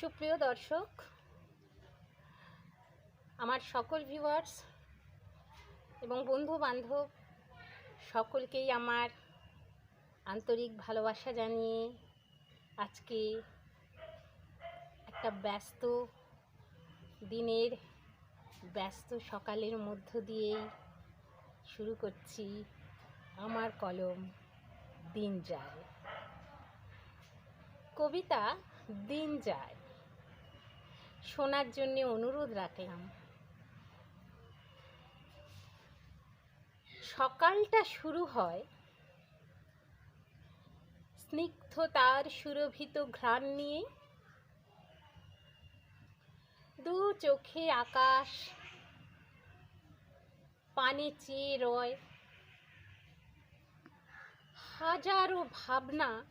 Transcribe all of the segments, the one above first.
সুপ্রিয় দর্শক, আমার সকল ভিউয়ার্স এবং বন্ধু বান্ধব সকলকেই আমার আন্তরিক ভালোবাসা জানিয়ে আজকে একটা ব্যস্ত দিনের, ব্যস্ত সকালের মধ্য দিয়েই শুরু করছি আমার কলম দিন যায়। কবিতা দিন যায়। শোনার জন্যে অনুরোধ রাখলাম। সকালটা শুরু হয়। স্নিগ্ধ তার সুরভিত ঘ্রাণ নিয়ে। দু চোখে আকাশ, পানে চেয়ে রয়। হাজারো ভাবনা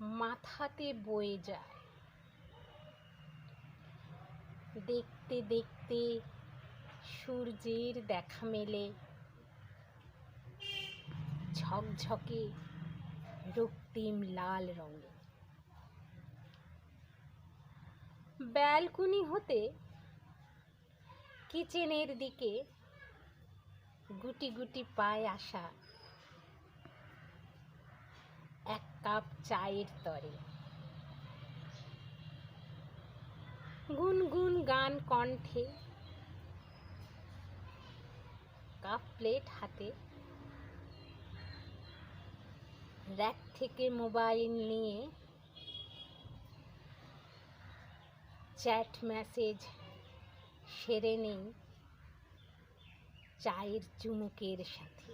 মাথাতে বয়ে যায়। দেখতে দেখতে সূর্যের দেখা মেলে। ঝকঝকে রক্তিম লাল রঙে। ব্যালকনি হতে কিচেনের দিকে গুটি গুটি পায়ে আসা এক কাপ চায়ের তরে। গুনগুন গান কণ্ঠে, কাপ প্লেট হাতে র্যাক থেকে মোবাইল নিয়ে চ্যাট মেসেজ সেরে নেই চায়ের চুমুকের সাথে।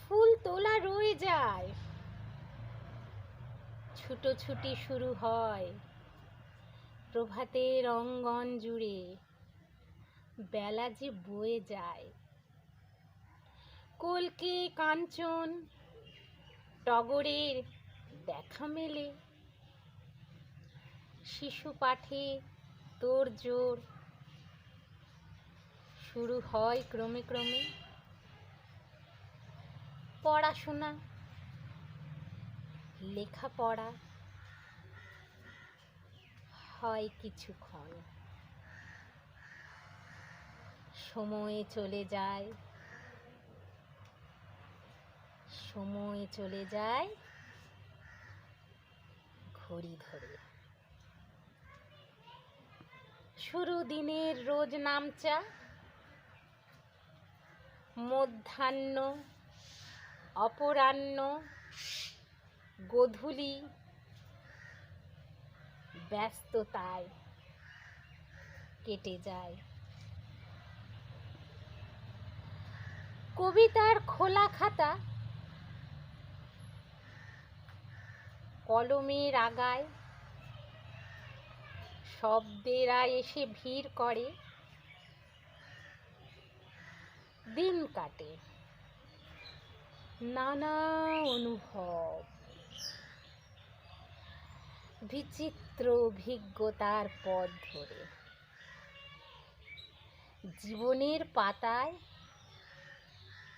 ফুল তোলা রয়ে যায়। ছুটোছুটি শুরু হয়। প্রভাতের অঙ্গন জুড়ে বেলা যে বয়ে যায়। কলকে কাঞ্চন টগরের দেখা মেলে। শিশু পাঠে তোর জোর শুরু হয় ক্রমে ক্রমে। পড়াশোনা লেখাপড়া হয় কিছুক্ষণ। সময়ে চলে যায়, সময়ে চলে যায় ঘড়ি ধরে। শুরু দিনের রোজ নামচা, মধ্যাহ্ন, অপরাহ্ন গোধূলি ব্যস্ততায় কেটে যায়। কবিতার খোলা খাতা কলমের আগায় শব্দেরা এসে ভিড় করে, দিন কাটে নানা অনুভব। বিচিত্র অভিজ্ঞতার পথ ধরে। জীবনের পাতায়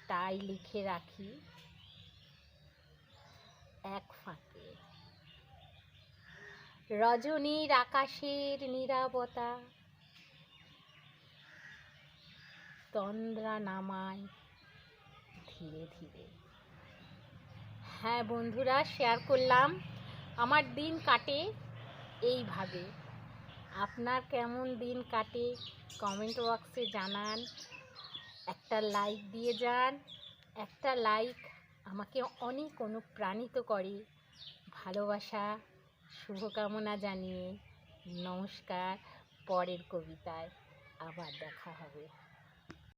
তাই লিখে রাখি এক ফাঁকে। রজনীর আকাশের নীরবতা, তন্দ্রা নামায় ধীরে ধীরে। হ্যাঁ বন্ধুরা শেয়ার করলাম। আমার দিন কাটে এইভাবে। আপনার কেমন দিন কাটে কমেন্ট বক্সে জানান। একটা লাইক দিয়ে যান। একটা লাইক আমাকে অনেক অনুপ্রাণিত করে। ভালোবাসা, শুভকামনা জানিয়ে নমস্কার। পরের কবিতায় আবার দেখা হবে।